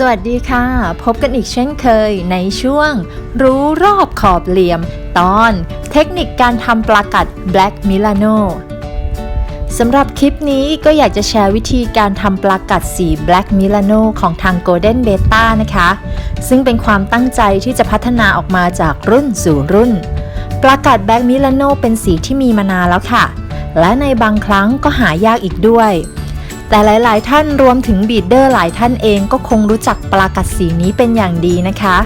สวัสดีค่ะ พบกันอีกเช่นเคยในช่วง รู้รอบขอบเหลี่ยม ตอนเทคนิคการทำปลากัด Black Milano สำหรับคลิปนี้ก็อยากจะแชร์วิธีการทำปลากัดสี Black Milano ของทาง Golden Beta นะคะ ซึ่งเป็นความตั้งใจที่จะพัฒนาออกมาจากรุ่นสู่รุ่น ปลากัด Black Milano เป็นสีที่มีมานานแล้วค่ะ และในบางครั้งก็หายากอีกด้วย แต่หลาย ๆ ท่านรวมถึงบีดเดอร์หลายท่านเองก็คงรู้จักปลากัดสีนี้เป็นอย่างดีนะคะ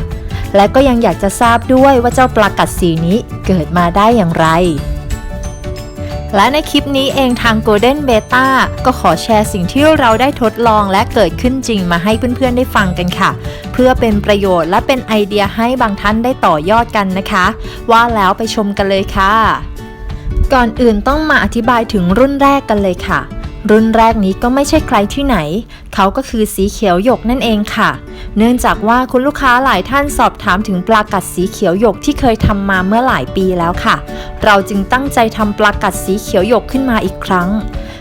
และก็ยังอยากจะทราบด้วยว่าเจ้าปลากัดสีนี้เกิดมาได้อย่างไร และในคลิปนี้เองทาง Golden Beta ก็ขอแชร์สิ่งที่เราได้ทดลองและเกิดขึ้นจริงมาให้เพื่อน ๆ ได้ฟังกันค่ะ เพื่อเป็นประโยชน์และเป็นไอเดียให้บางท่านได้ต่อยอดกันนะคะ ว่าแล้วไปชมกันเลยค่ะ ก่อนอื่นต้องมาอธิบายถึงรุ่นแรกกันเลยค่ะ รุ่นแรกนี้ก็ไม่ใช่ใครที่ไหน เขาก็คือสีเขียวหยกนั่นเองค่ะ เนื่องจากว่าคุณลูกค้าหลายท่านสอบถามถึงปลากัดสีเขียวหยกที่เคยทำมาเมื่อหลายปีแล้วค่ะ เราจึงตั้งใจทำปลากัดสีเขียวหยกขึ้นมาอีกครั้ง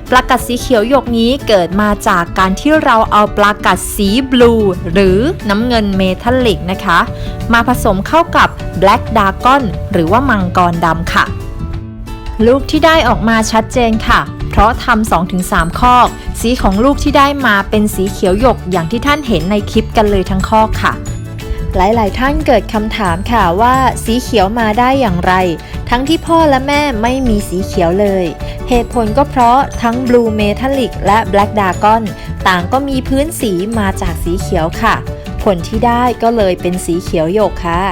ปลากัดสีเขียวหยกนี้เกิดมาจากการที่เราเอาปลากัดสีบลูหรือน้ำเงินเมทัลลิกนะคะ มาผสมเข้ากับ Black d a g o n หรือว่ามังกรดำค่ะ ลูกที่ได้ออกมาชัดเจนค่ะ ราะทำ2-3 คอก สีของลูกที่ได้มาเป็นสีเขียวหยกอย่างที่ท่านเห็นในคลิปกันเลยทั้งคอกค่ะ หลายๆ ท่านเกิดคำถามค่ะว่าสีเขียวมาได้อย่างไร ทั้งที่พ่อและแม่ไม่มีสีเขียวเลย เหตุผลก็เพราะทั้ง Blue Metallic และ Black Dragon ต่างก็มีพื้นสีมาจากสีเขียวค่ะ ผลที่ได้ก็เลยเป็นสีเขียวหยกค่ะ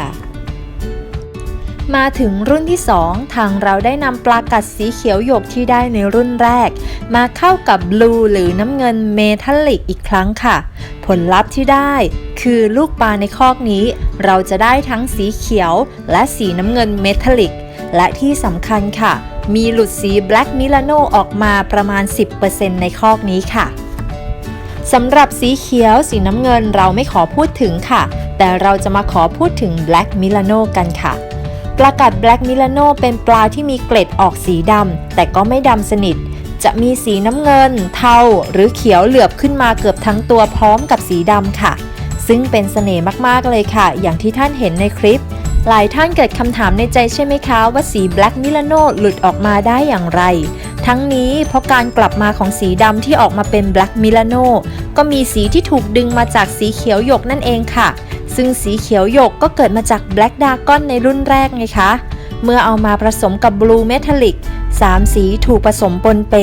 มาถึงรุ่นที่ 2 ทางเราได้นำปลากัดสีเขียวหยกที่ได้ในรุ่นแรก มาเข้ากับบลูหรือน้ำเงินเมทัลลิกอีกครั้งค่ะ ผลลัพธ์ที่ได้ คือลูกปลาในคอกนี้ เราจะได้ทั้งสีเขียวและสีน้ำเงินเมทัลลิก และที่สำคัญค่ะ มีหลุดสี Black Milano ออกมาประมาณ 10%ในคอกนี้ค่ะสำหรับสีเขียวสีน้ำเงินเราไม่ขอพูดถึงค่ะ แต่เราจะมาขอพูดถึง Black Milano กันค่ะ ปลากัด Black Milano เป็นปลาที่มีเกล็ดออกสีดำแต่ก็ไม่ดำสนิท จะมีสีน้ำเงิน เทาหรือเขียวเหลือบขึ้นมาเกือบทั้งตัวพร้อมกับสีดำค่ะ ซึ่งเป็นเสน่ห์มากๆเลยค่ะ อย่างที่ท่านเห็นในคลิป หลายท่านเกิดคำถามในใจใช่ไหมคะว่าสี Black Milano หลุดออกมาได้อย่างไรทั้งนี้เพราะการกลับมาของสีดำที่ออกมาเป็น Black Milano ก็มีสีที่ถูกดึงมาจากสีเขียวหยกนั่นเองค่ะ ซึ่งสีเขียวหยกก็เกิดมาจากแบล็กดากอนในรุ่นแรกไงคะ เมื่อเอามาผสมกับบลูเมทัลลิกสามสีถูกผสมปนเป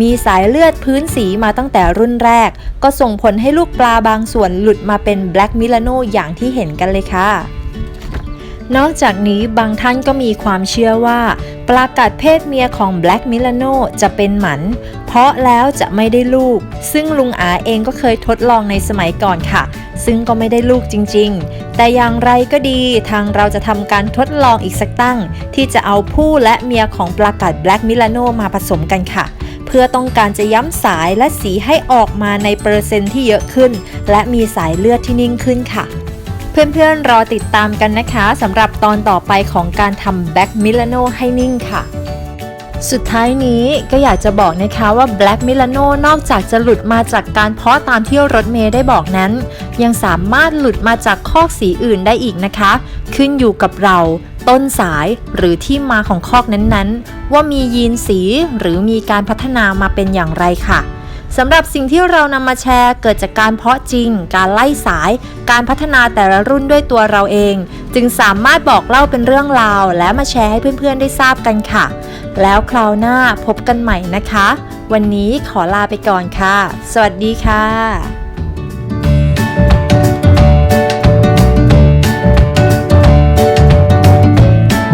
มีสายเลือดพื้นสีมาตั้งแต่รุ่นแรก ก็ส่งผลให้ลูกปลาบางส่วนหลุดมาเป็นแบลคมิลานโนอย่างที่เห็นกันเลยค่ะ นอกจากนี้บางท่านก็มีความเชื่อว่า ปลากัดเพศเมียของ Black Milano จะเป็นหมัน เพราะแล้วจะไม่ได้ลูก ซึ่งลุงอาเองก็เคยทดลองในสมัยก่อนค่ะ ซึ่งก็ไม่ได้ลูกจริงๆ แต่อย่างไรก็ดีทางเราจะทำการทดลองอีกสักตั้ง ที่จะเอาผู้และเมียของปลากัด Black Milano มาผสมกันค่ะเพื่อต้องการจะย้ำสายและสีให้ออกมาในเปอร์เซ็นต์ที่เยอะขึ้น และมีสายเลือดที่นิ่งขึ้นค่ะ เพื่อนๆรอติดตามกันนะคะสำหรับตอนต่อไปของการทำ Black Milano ให้นิ่งค่ะ สุดท้ายนี้ก็อยากจะบอกนะคะว่า Black Milano นอกจากจะหลุดมาจากการเพาะตามที่รถเมย์ได้บอกนั้น ยังสามารถหลุดมาจากคอกสีอื่นได้อีกนะคะ ขึ้นอยู่กับเราต้นสายหรือที่มาของคอกนั้นๆ ว่ามียีนสีหรือมีการพัฒนามาเป็นอย่างไรค่ะ สำหรับสิ่งที่เรานำมาแชร์เกิดจากการเพาะจริง การไล่สาย การพัฒนาแต่ละรุ่นด้วยตัวเราเอง จึงสามารถบอกเล่าเป็นเรื่องราว และมาแชร์ให้เพื่อนๆได้ทราบกันค่ะ แล้วคราวหน้าพบกันใหม่นะคะ วันนี้ขอลาไปก่อนค่ะ สวัสดีค่ะ